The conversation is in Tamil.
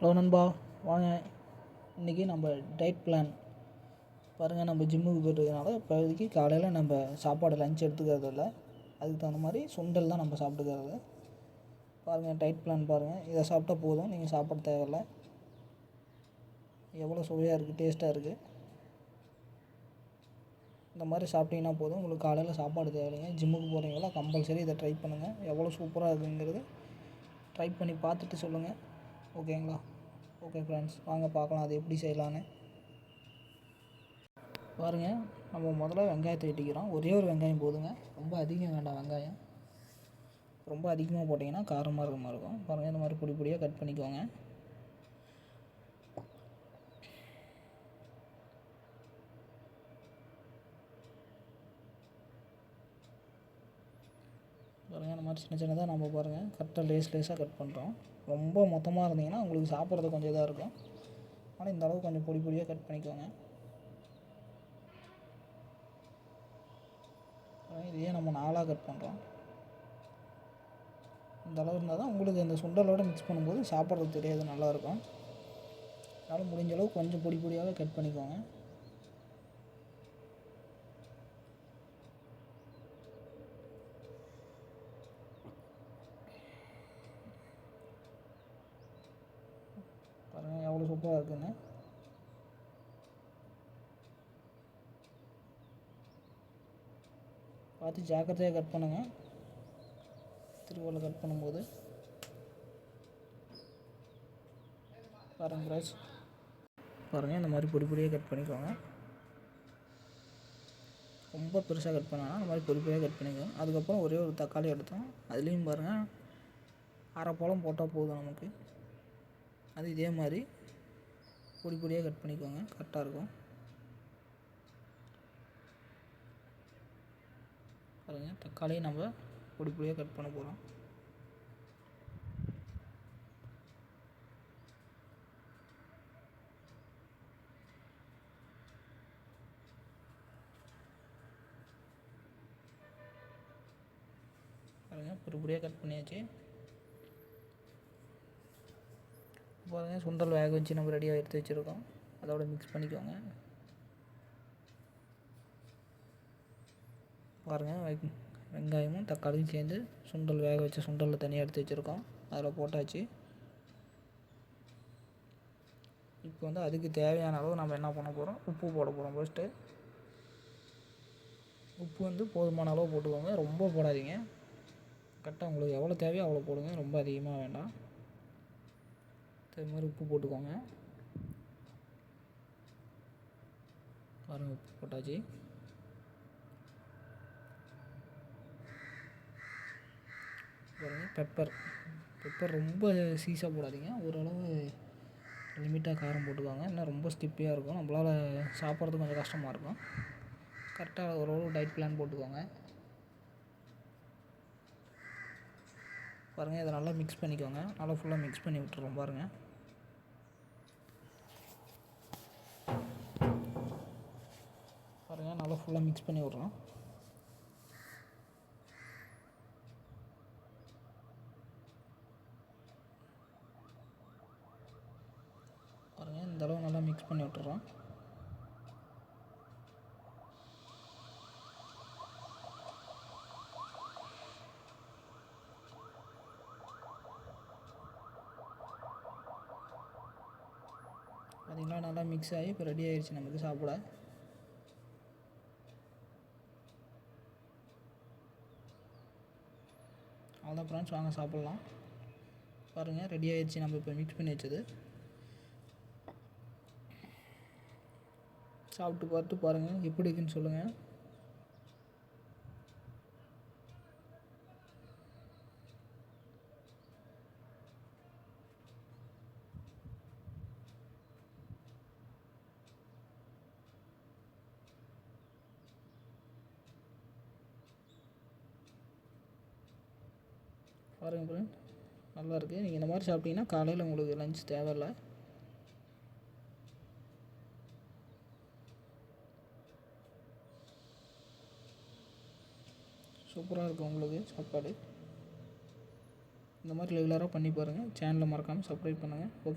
ஹலோ நண்பா வாங்க. இன்றைக்கி நம்ம டயட் பிளான் பாருங்கள் நம்ம ஜிம்முக்கு போயிட்டுருக்கனால இப்போதைக்கு காலையில் நம்ம சாப்பாடு லஞ்ச் எடுத்துக்கிறது இல்லை. அதுக்கு தகுந்த மாதிரி சுண்டல் தான் நம்ம சாப்பிட்டுக்கிறது. பாருங்கள் டயட் பிளான் பாருங்கள் இதை சாப்பிட்டா போதும் நீங்கள் சாப்பிட தேவையில்ல. எவ்வளோ சுவையாக இருக்குது டேஸ்ட்டாக இருக்குது இந்த மாதிரி சாப்பிட்டீங்கன்னா போதும். உங்களுக்கு காலையில் சாப்பாடு தேவையில்லைங்க. ஜிம்முக்கு போகிறீங்களா கம்பல்சரி இதை ட்ரை பண்ணுங்கள் எவ்வளோ சூப்பராக இருக்குங்கிறது ட்ரை பண்ணி பார்த்துட்டு சொல்லுங்கள் ஓகேங்களா? ஓகே ஃப்ரெண்ட்ஸ் வாங்க பார்க்கலாம் அது எப்படி செய்யலான்னு. பாருங்கள் நம்ம முதல்ல வெங்காயத்தை வெட்டிக்கிறோம். ஒரே ஒரு வெங்காயம் போதுங்க. ரொம்ப அதிகம் வேண்டாம் வெங்காயம். ரொம்ப அதிகமாக போட்டிங்கன்னா காரமாக இருக்க மாதிரி இருக்கும். பாருங்கள் இந்த மாதிரி பொடி பொடியாக கட் பண்ணிக்கோங்க. பாருங்கள் இந்த மாதிரி சின்ன சின்னதாக நம்ம பாருங்கள் கரெக்டாக லேஸ் லேஸாக கட் பண்ணுறோம் ரொம்ப மொத்தமாக இருந்தீங்கன்னா உங்களுக்கு சாப்பிட்றது கொஞ்சம் இதாக இருக்கும். ஆனால் இந்த அளவுக்கு கொஞ்சம் பொடி பொடியாக கட் பண்ணிக்கோங்க. இதையே நம்ம நாலாக கட் பண்ணுறோம் இந்த அளவு இருந்தால் தான் உங்களுக்கு அந்த சுண்டலோட மிக்ஸ் பண்ணும்போது சாப்பிட்றது தெரியாது நல்லாயிருக்கும் அதனால் முடிஞ்ச அளவு கொஞ்சம் பொடி பொடியாகவே கட் பண்ணிக்கோங்க. அவ்வளோ சூப்பராக இருக்குன்னு. பார்த்து ஜாக்கிரதையாக கட் பண்ணுங்கள் திருவள்ளுவர் கட் பண்ணும்போது. பாருங்க ப்ரைஸ் பாருங்கள் இந்த மாதிரி பொடி பொடியாக கட் பண்ணிக்கோங்க. ரொம்ப பெருசாக கட் பண்ணால் இந்த மாதிரி பொடி பொடியாக கட் பண்ணிக்கோங்க. அதுக்கப்புறம் ஒரே ஒரு தக்காளி எடுத்தோம். அதுலேயும் பாருங்கள் அரை பழம் போட்டால் போதும் நமக்கு. அது இதே மாதிரி. பொடி பொடியாக கட் பண்ணிக்கோங்க. கரெக்டாக இருக்கும். பாருங்கள் தக்காளியை நம்ம பொடி பொடியாக கட் பண்ண போகிறோம் பாருங்கள் பொடி பொடியாக கட் பண்ணியாச்சு. பாருங்கள் சுண்டல் வேக வச்சு நம்ம ரெடியாக எடுத்து வச்சுருக்கோம். அதோட மிக்ஸ் பண்ணிக்கோங்க. பாருங்கள் வெங் வெங்காயமும் தக்காளியும் சேர்ந்து சுண்டல் வேக வச்ச சுண்டலில் தனியாக எடுத்து வச்சுருக்கோம். அதில் போட்டாச்சு. இப்போ வந்து அதுக்கு தேவையான அளவு நம்ம என்ன பண்ண போகிறோம் உப்பு போட போகிறோம் ஃபஸ்ட்டு உப்பு வந்து போதுமான அளவு போட்டுக்கோங்க. ரொம்ப போடாதீங்க. கரெக்டாக உங்களுக்கு எவ்வளோ தேவையோ அவ்வளோ போடுங்க. ரொம்ப அதிகமாக வேண்டாம். அது மாதிரி உப்பு போட்டுக்கோங்க. பாருங்கள் உப்பு போட்டாச்சு. பாருங்கள் பெப்பர் பெப்பர் ரொம்ப சீஸாக போடாதீங்க. ஓரளவு லிமிட்டாக காரம் போட்டுக்கோங்க. இன்னும் ரொம்ப ஸ்டிப்பியாக இருக்கும். நம்மளால் சாப்பிட்றது கொஞ்சம் கஷ்டமாக இருக்கும். கரெக்டாக ஓரளவு டயட் பிளான் போட்டுக்கோங்க. பாருங்கள் இதை நல்லா மிக்ஸ் பண்ணிக்கோங்க. நல்லா ஃபுல்லாக மிக்ஸ் பண்ணி விட்டுறோம் பாருங்கள் பாருங்கள் நல்லா ஃபுல்லாக மிக்ஸ் பண்ணி விட்றோம். பாருங்கள் இந்த அளவு நல்லா மிக்ஸ் பண்ணி விட்டுறோம். பார்த்தீங்களா நல்லா மிக்ஸ் ஆகி இப்போ ரெடி ஆயிடுச்சு நமக்கு சாப்பிட. அவ்வளோதான் ஃப்ரெண்ட்ஸ் வாங்க சாப்பிட்லாம். பாருங்கள் ரெடி ஆகிடுச்சு நம்ம இப்போ மிக்ஸ் பண்ணி வச்சது. சாப்பிட்டு பார்த்து பாருங்கள் எப்படி இருக்குன்னு சொல்லுங்கள் பாருங்கள் ஃப்ரெண்ட் நல்லாயிருக்கு நீங்கள் இந்த மாதிரி சாப்பிட்டீங்கன்னா காலையில் உங்களுக்கு லஞ்ச் தேவையில்லை. சூப்பராக இருக்கும் உங்களுக்கு சாப்பாடு. இந்த மாதிரி ரெகுலராக பண்ணி பாருங்கள் சேனலை மறக்காமல் சப்ஸ்கிரைப் பண்ணுங்கள் ஓகே